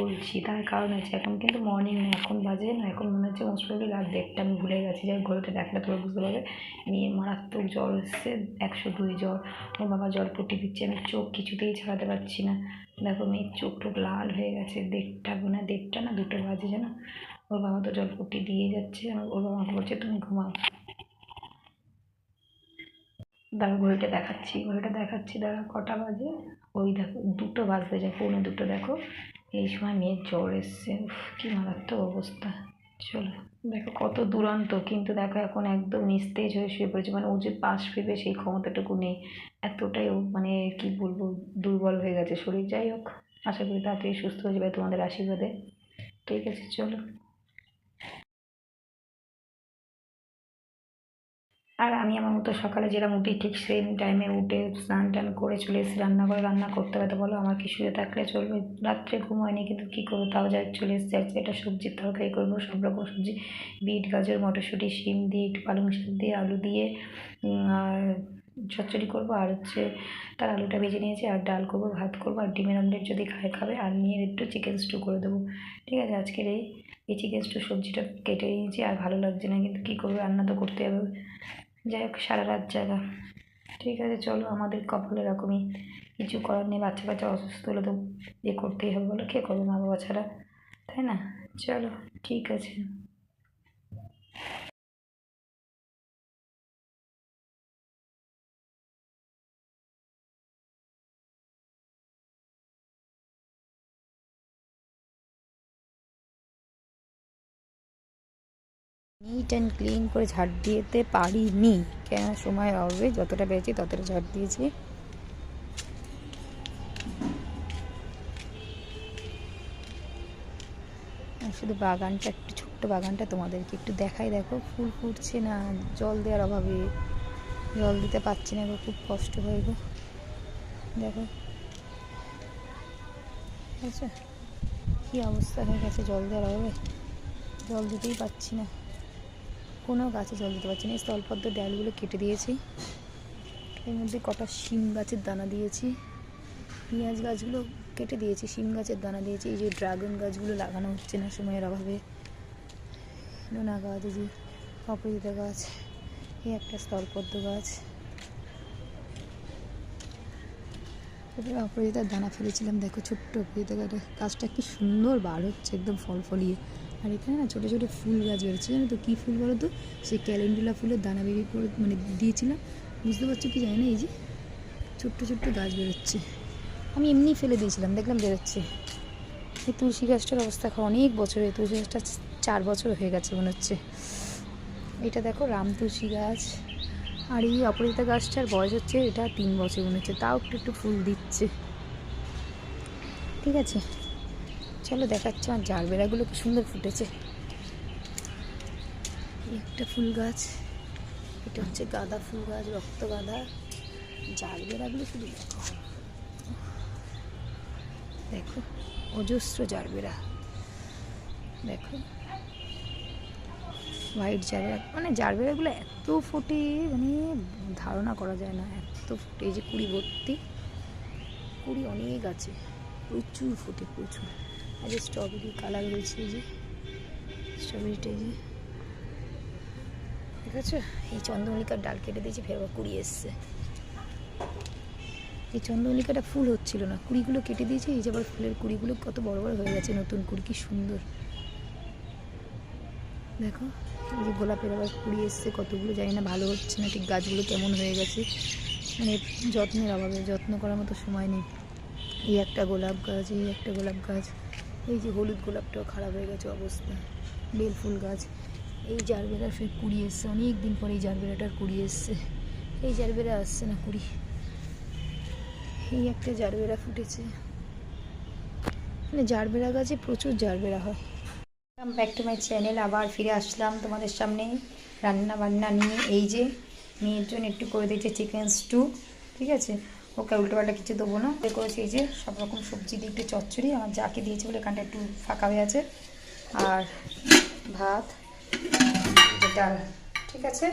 বলছি, তার কারণ আছে এখন কিন্তু মর্নিং না, এখন বাজে না, এখন মনে হচ্ছে মোস্ট প্রবলি রাত দেড়টা, আমি ভুলে গেছি। যাই ঘড়িতে দেখলে তোমরা বুঝতে পারবে। মেয়ের মারাত্মক জ্বর এসছে, একশো দুই জ্বর। ওর বাবা জল পটি দিচ্ছে, আমি চোখ কিছুতেই ছাড়াতে পারছি না। দেখো, মেয়ের চোখ টোক লাল হয়ে গেছে, দেড়টা না দেড়টা না, দুটো বাজে যেন ওর বাবা তো জল পটি দিয়ে যাচ্ছে ওর বাবা বলছে, তুমি ঘুমাও। দাঁড়া, ঘড়িটা দেখাচ্ছি ঘড়িটা দেখাচ্ছি, দাঁড়া, কটা বাজে? ওই দেখো, দুটো বাজতে যায় পৌনে দুটো, দেখো। এই সময় মেয়ের জ্বর এসছে। কি মারাত্মক অবস্থা। চলো, দেখো কত দুরন্ত, কিন্তু দেখো এখন একদম নিস্তেজ হয়ে শুয়ে পড়েছে। মানে ও যে পাশ ফিরবে সেই ক্ষমতাটুকু নেই। এতটাই ও মানে কি বলব, দুর্বল হয়ে গেছে শরীর। যাই হোক, আশা করি তাড়াতাড়ি সুস্থ হয়ে যাবে তোমাদের আশীর্বাদে। ঠিক আছে, চলো। আর আমি আমার মতো সকালে যেরকম উঠি, ঠিক সেম টাইমে উঠে স্নান টান করে চলে এসেছি রান্না করে রান্না করতে হবে। তো বলো, আমার কি শুয়ে থাকলে চলবে? রাত্রে ঘুম হয়নি, কিন্তু কী করব? তাও যাই চলে এসেছি। আজকে এটা সবজির তরকারি করব, সব রকম সবজি। বিট, গাজর, মটরশুঁটি, শিম দিয়ে, একটু পালং শাক দিয়ে, আলু দিয়ে আর চচ্চড়ি করব। আর হচ্ছে তার আলুটা ভেজে নিয়েছি, আর ডাল করব, ভাত করব, আর ডিমের অমলেট যদি খায় খাবে, আর নিয়ে একটু চিকেন স্টু করে দেবো। ঠিক আছে, আজকের এই এই চিকেন স্টু সবজিটা কেটে নিয়েছি, আর ভালো লাগছে না, কিন্তু কী করব? রান্না তো করতে হবে। যাই হোক, সারা রাত জায়গা ঠিক আছে, চলো, আমাদের কপালে এরকমই কিছু করার নেই, বাচ্চা বাচ্চা অসুস্থ হলে তো এ করতেই হবে, বলো, কে করবে মা বাবা ছাড়া? তাই না? চলো, ঠিক আছে। নিট অ্যান্ড ক্লিন করে ঝাড় দিতে পারিনি। কেন? সময় হবে, যতটা পেরেছি ততটা ঝাড় দিয়েছি। শুধু বাগানটা, একটু ছোট্ট বাগানটা তোমাদেরকে একটু দেখাই। দেখো, ফুল ফুটছে না, জল দেওয়ার অভাবে। জল দিতে পারছি না গো, খুব কষ্ট হয়ে গো। দেখো। আছে কী অবস্থা হয়ে গেছে জল দেওয়ার অভাবে? জল দিতেই পারছি না। কোনো গাছে জল দিতে পারছি না। এই স্থলপদ্ম ডালগুলো কেটে দিয়েছি। এর মধ্যে কটা শিম গাছের দানা দিয়েছি। পেঁয়াজ গাছগুলো কেটে দিয়েছি, শিম গাছের দানা দিয়েছি। এই যে ড্রাগন গাছগুলো লাগানো হচ্ছে না সময়ের অভাবে। নোনা গাছ, এই যে অপরাজিতা গাছ, এই একটা স্থলপদ্ম গাছ। এবারে অপরাজিতার দানা ফেলেছিলাম। দেখো ছোট্ট অপরাজিতা গাছটা। গাছটা কি সুন্দর বার হচ্ছে, একদম ফল ফলিয়ে আর এখানে না ছোটো ছোটো ফুল গাছ বেরোচ্ছে। জানো তো কী ফুল বলো তো? সেই ক্যালেন্ডুলা ফুলের দানা বেরিয়ে করে মানে দিয়েছিলাম। বুঝতে পারছ কি জানি না? এই যে ছোট্ট ছোট্ট গাছ বেরোচ্ছে। আমি এমনি ফেলে দিয়েছিলাম, দেখলাম বেরোচ্ছে। এই তুলসী গাছটার অবস্থা এখন অনেক বছর এই তুলসী গাছটা চার বছর হয়ে গেছে মনে হচ্ছে। এটা দেখো রাম তুলসী গাছ। আর এই অপরাজিতা গাছটার বয়স হচ্ছে এটা তিন বছর মনে হচ্ছে। তাও একটু একটু ফুল দিচ্ছে। ঠিক আছে? চলো দেখাচ্ছি আমার জারবেরাগুলো কি সুন্দর ফুটেছে। একটা ফুল গাছ, এটা হচ্ছে গাঁদা ফুল গাছ, রক্ত গাঁদা। জারবেরাগুলো শুধু দেখো। দেখো, অজস্র জারবেরা। দেখো, হোয়াইট জারবেরা। মানে জারবেরাগুলো এত ফোটে মানে ধারণা করা যায় না, এত ফোটে। এই যে কুড়ি ভর্তি, কুড়ি অনেক আছে। প্রচুর ফোটে, প্রচুর। আর স্ট্রবেরি কালার রয়েছে এই যে। স্ট্রবেরিটা এই ঠিক আছে? এই চন্দ্রমল্লিকার ডাল কেটে দিয়েছি, ফের আবার কুড়ি এসছে। এই চন্দ্রমল্লিকাটা ফুল হচ্ছিল না। কুড়িগুলো কেটে দিয়েছি, এই যে আবার ফুলের কুড়িগুলো কত বড় বড় হয়ে গেছে নতুন কুড়ি, কি সুন্দর। দেখো, এই যে গোলাপের আবার কুড়ি এসছে, কতগুলো জানি না, ভালো হচ্ছে না, ঠিক গাছগুলো কেমন হয়ে গেছে। মানে যত্নের অভাবে, যত্ন করার মতো সময় নেই। এই একটা গোলাপ গাছ, এই একটা গোলাপ গাছ। এই যে হলুদ গোলাপটাও খারাপ হয়ে গেছে অবস্থা। বেল ফুল গাছ। এই জারবেরা সে কুড়ি এসছে অনেক দিন পরে এই জারবেরাটার কুড়ি এসছে। এই জারবেরা আসছে না কুড়ি। এই একটা জারবেরা ফুটেছে। মানে জারবেরা গাছে প্রচুর জারবেরা হয়। ব্যাক টু মাই চ্যানেল আবার ফিরে আসলাম তোমাদের সামনে রান্না বান্না নিয়ে। এই যে মেয়ের জন্য একটু করে দিয়েছে চিকেন স্টু ঠিক আছে? ওকে উল্টোপাল্টা কিছু দেবো না। এ করেছি এই যে সব রকম সবজি দিয়ে একটু চচ্চড়ি আমার যাকে দিয়েছে বলে এখানটা একটু ফাঁকা হয়ে আছে। আর ভাত ডাল ঠিক আছে?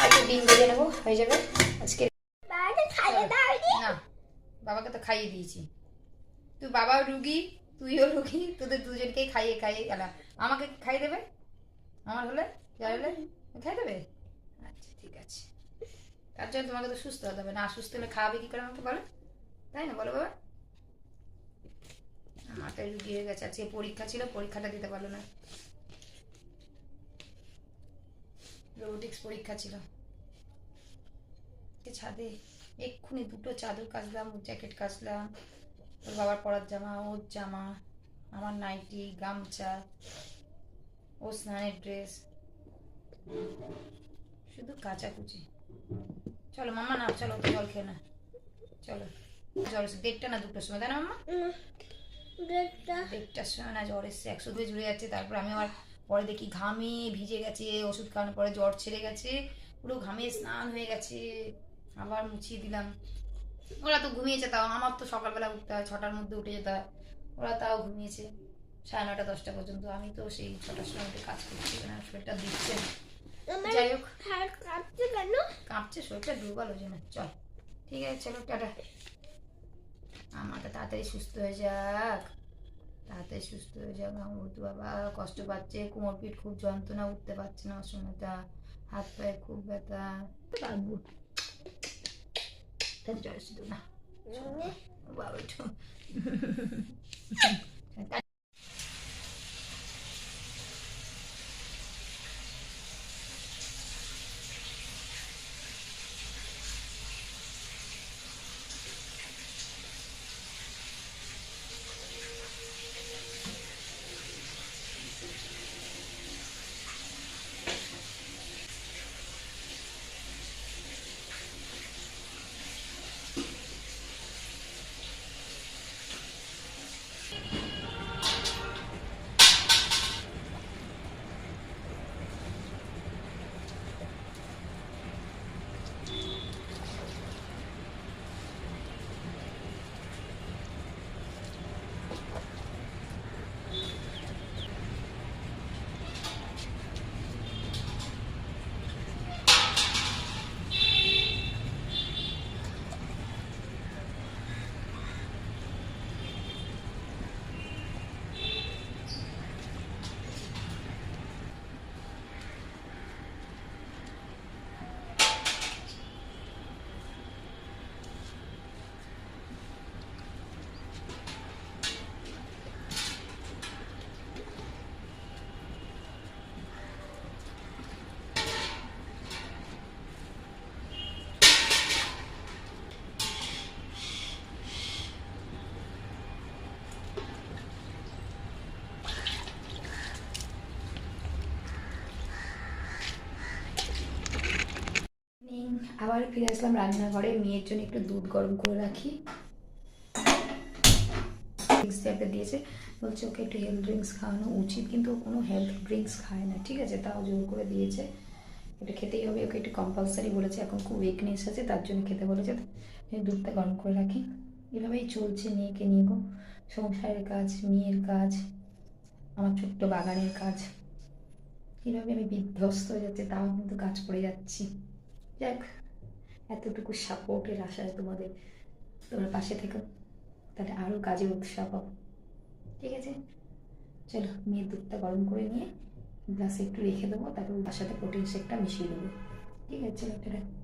আর একটু ডিম ভেজে নেব হয়ে যাবে। আজকে না বাবাকে তো খাইয়ে দিয়েছি। তুই বাবা রুগী তুইও রুগী তোদের দুজনকেই খাইয়ে খাইয়ে গেলা। আমাকে খাইয়ে দেবে? আমার হলে যার হলে খাইয়ে দেবে? আচ্ছা ঠিক আছে। তার জন্য তোমাকে তো সুস্থ হতে হবে। না সুস্থ হলে খাওয়াবে কি করে আমাকে বলো? তাই না বলো বাবা? মাথায় রুগী হয়ে গেছে। আজকে পরীক্ষা ছিল, পরীক্ষাটা দিতে পারল না। রোবোটিক্স পরীক্ষা ছিল। ছাদে এক্ষুনি দুটো চাদর কাচলাম জ্যাকেট কাচলাম। ওর বাবার পরার জামা, ওর জামা, আমার নাইটি গামছা, ও স্নানের ড্রেস শুধু কাচাকুচি। চলো মাম্মা না চলো জল খেয়ে না চলো জল এসে দেড়টা না দুটোর সময় তাই না মাম্মা? দেড়টার সময় না জ্বর এসছে একশো দুয়ে জুড়ে যাচ্ছে তারপর আমি আবার পরে দেখি ঘামে ভিজে গেছে ওষুধ খাওয়ানোর পরে জ্বর ছেড়ে গেছে পুরো ঘামে স্নান হয়ে গেছে আবার মুছিয়ে দিলাম। ওরা তো ঘুমিয়েছে তাও আমার তো সকালবেলা উঠতে হয় ছটার মধ্যে উঠে যেতে হয় ওরা তাও ঘুমিয়েছে সাড়ে নটা দশটা পর্যন্ত আমি তো সেই ছটার সময় উঠে কাজ করছি না শরীরটা দিচ্ছে না। যাই হোক। কাঁপছে শরীরটা দুর্বল যায় চল ঠিক আছে চলো টাটা। আমারটা তাড়াতাড়ি সুস্থ হয়ে যাক। তাড়াতাড়ি সুস্থ হয়ে যাক আমার বাবা কষ্ট পাচ্ছে কোমর পিঠ খুব যন্ত্রণা উঠতে পারছে না অসময়টা। হাত পায়ে খুব ব্যথা। শুধু না। বাবা আবার ফিরে আসলাম রান্নাঘরে, মেয়ের জন্য একটু দুধ গরম করে রাখি। ড্রিঙ্কস দিয়েছে। বলছে, ওকে একটু হেলথ ড্রিঙ্কস খাওয়ানো উচিত। কিন্তু ও কোনো হেলথ ড্রিঙ্কস খায় না, ঠিক আছে? তাও জোর করে দিয়েছে। এটা খেতেই হবে। ওকে একটু কম্পালসারি বলেছে, এখন খুব উইকনেস আছে, তার জন্য খেতে বলেছে। দুধটা গরম করে রাখি। এভাবেই চলছে মেয়েকে নিয়ে গো। সংসারের কাজ, মেয়ের কাজ, আমার ছোট্ট বাগানের কাজ। কীভাবে আমি বিধ্বস্ত হয়ে যাচ্ছে, তাও কিন্তু কাজ করে যাচ্ছি। যাক। এতটুকু সাপোর্টের আশায় তোমাদের, তোমরা পাশে থেকো, তাহলে আরও কাজে উৎসাহ পাবো। ঠিক আছে? চলো, মেয়ের দুধটা গরম করে নিয়ে গ্লাসে একটু রেখে দেবো, তারপর তার সাথে প্রোটিন শেকটা মিশিয়ে দেবো। ঠিক আছে, চলো